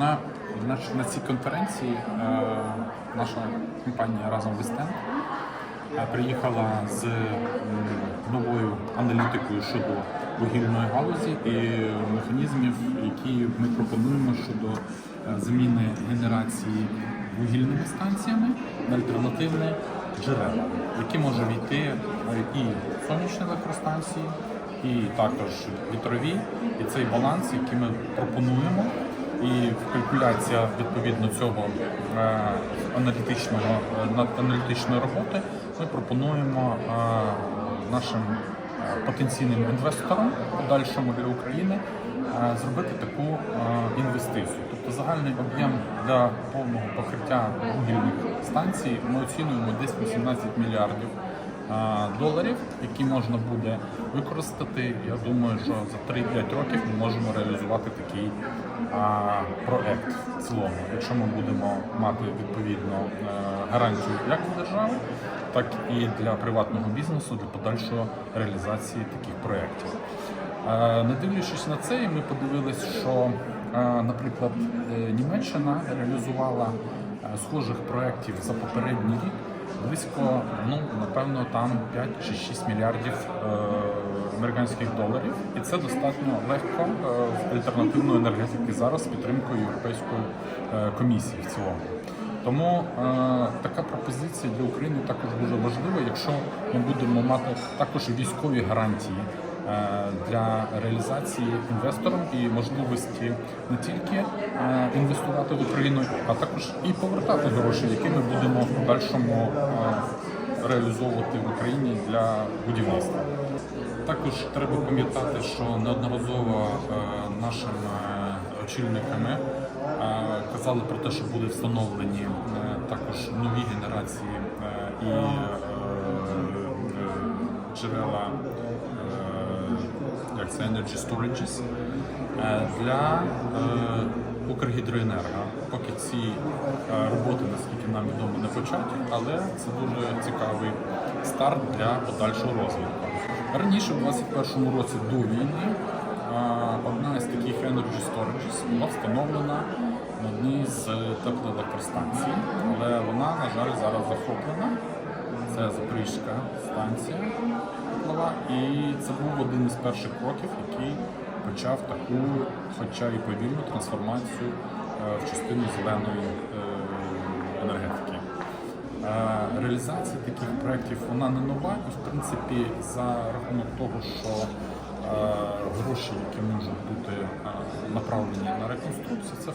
На, на, на цій конференції е, наша компанія разом Вестен е, приїхала з новою аналітикою щодо вугільної галузі і механізмів, які ми пропонуємо щодо е, заміни генерації вугільними станціями на альтернативні джерела, які може війти е, і сонячні електростанції, і також вітрові, і цей баланс, який ми пропонуємо, і калькуляція відповідно цього е, аналітичного е, аналітичної роботи ми пропонуємо е, нашим потенційним інвесторам подальшому для України зробити таку інвестицію. Тобто загальний об'єм для повного покриття вугільних станцій ми оцінюємо десь 18 мільярдів доларів, які можна буде використати. Я думаю, що за 3-5 років ми можемо реалізувати такий а, проект в цілому, якщо ми будемо мати відповідно е, гарантію як від держави, так і для приватного бізнесу для подальшої реалізації таких проєктів. Е, Не дивлячись на це, ми подивилися, що, е, наприклад, е, Німеччина реалізувала е, схожих проєктів за попередній рік близько, ну напевно, там 5 чи 6 мільярдів е, американських доларів, і це достатньо легко е, в альтернативної енергетики зараз з підтримкою Європейської е, комісії в цілому. Тому е, така пропозиція для України також дуже важлива, якщо ми будемо мати також військові гарантії для реалізації інвесторам і можливості не тільки е, інвестувати в Україну, а також і повертати гроші, які ми будемо в подальшому е, реалізовувати в Україні для будівництва. Також треба пам'ятати, що неодноразово е, нашим е, очільниками е, казали про те, що буде встановлені е, також нові генерації е, і е, е, джерела е, як це Energy Storages е, для е, Укргідроенерго. Поки ці е, роботи, наскільки нам відомо, не початі, але це дуже цікавий старт для подальшого розвитку. Раніше, в 2021 році до війни, одна із таких Energy Storages була встановлена на одній з теплоелектростанцій, але вона, на жаль, зараз захоплена. Це Запорізька станція теплова, і це був один із перших кроків, який почав таку, хоча і повільну трансформацію е, в частину зеленої е, енергетики. Е, Реалізація таких проєктів вона не нова, і в принципі за рахунок того, що гроші, які можуть бути направлені на реконструкцію, це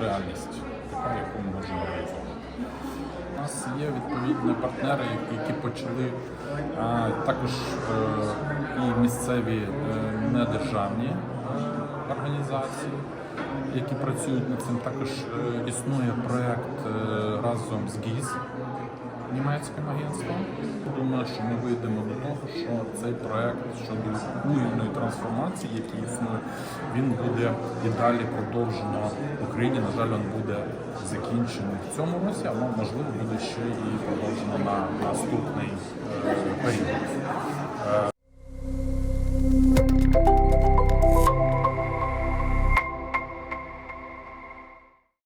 реальність, яку ми можемо реалізовувати. Є відповідні партнери, які почали також е, і місцеві е, недержавні організації, які працюють над цим. Також е, існує проєкт е, разом з ГІЗ, німецьким агентством. Думаю, що ми вийдемо до того, що цей проєкт щодо вугільної трансформації, який існує, він буде і далі продовжено в Україні. На жаль, він буде закінчений в цьому році, але можливо буде ще і продовжено на наступний е, період. Е,